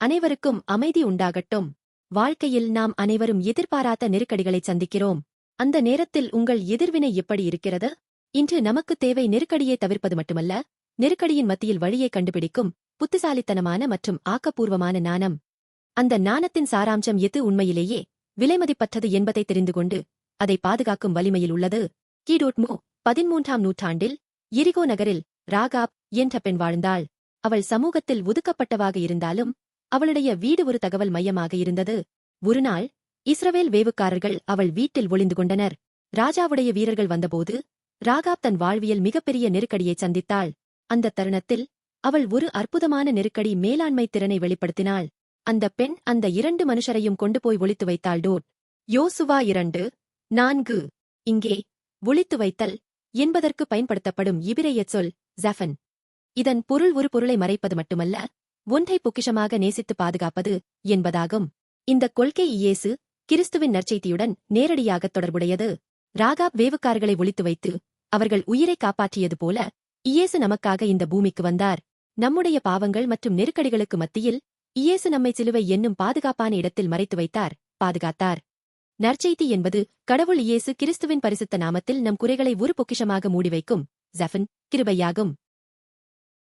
அனைவருக்கும் அமைதி உண்டாகட்டும். வாழ்க்கையில் நாம் அனைவரும் எதிர்பாராத நெருக்கடிகளை சந்திக்கிறோம். அந்த நேரத்தில் உங்கள் எதிர்வினை எப்படி இருக்கிறது? இன்று நமக்கு தேவை நெருக்கடியை தவிர்ப்பது மட்டுமல்ல நெருக்கடியின் மத்தியில் வழியை கண்டுபிடிக்கும் புத்திசாலித்தனமான மற்றும் ஆக்கப்பூர்வமான நாணம் அந்த நாணத்தின் சாராம்சம் எது உண்மையிலேயே விலைமதிப்பற்றது என்பதை தெரிந்து கொண்டு அதை பாதுகாக்கும் வலிமையில் உள்ளது. கீடோட்மோ பதிமூன்றாம் நூற்றாண்டில் எரிகோ நகரில் ராகாப் என்ற பெண் வாழ்ந்தாள். அவள் சமூகத்தில் ஒதுக்கப்பட்டவாக இருந்தாலும் அவளுடைய வீடு ஒரு தகவல் மையமாக இருந்தது. ஒருநாள் இஸ்ரவேல் வேவுக்காரர்கள் அவள் வீட்டில் ஒளிந்து கொண்டனர். ராஜாவுடைய வீரர்கள் வந்தபோது ராகாப் தன் வாழ்வியல் மிகப்பெரிய நெருக்கடியை சந்தித்தாள். அந்த தருணத்தில் அவள் ஒரு அற்புதமான நெருக்கடி மேலாண்மை திறனை வெளிப்படுத்தினாள். அந்த பெண் அந்த இரண்டு மனுஷரையும் கொண்டு போய் ஒளித்து வைத்தாள். டோட் யோசுவா இரண்டு நான்கு. இங்கே ஒளித்து வைத்தல் என்பதற்கு பயன்படுத்தப்படும் இபிரேயச் சொல் ஜஃபன். இதன் பொருள் ஒரு பொருளை மறைப்பது மட்டுமல்ல ஒன்றை பொக்கிஷமாக நேசித்து பாதுகாப்பது என்பதாகும். இந்த கொள்கை இயேசு கிறிஸ்துவின் நற்செய்தியுடன் நேரடியாக தொடர்புடையது. ராகாப் வேவுக்காரர்களை ஒழித்து வைத்து அவர்கள் உயிரை காப்பாற்றியது போல இயேசு நமக்காக இந்த பூமிக்கு வந்தார். நம்முடைய பாவங்கள் மற்றும் நெருக்கடிகளுக்கு மத்தியில் இயேசு நம்மை சிலுவை என்னும் பாதுகாப்பான இடத்தில் மறைத்து வைத்தார் பாதுகாத்தார். நற்செய்தி என்பது கடவுள் இயேசு கிறிஸ்துவின் பரிசுத்த நாமத்தில் நம் குறைகளை ஒரு பொக்கிஷமாக மூடி வைக்கும் ஜஃபன் கிருபையாகும்.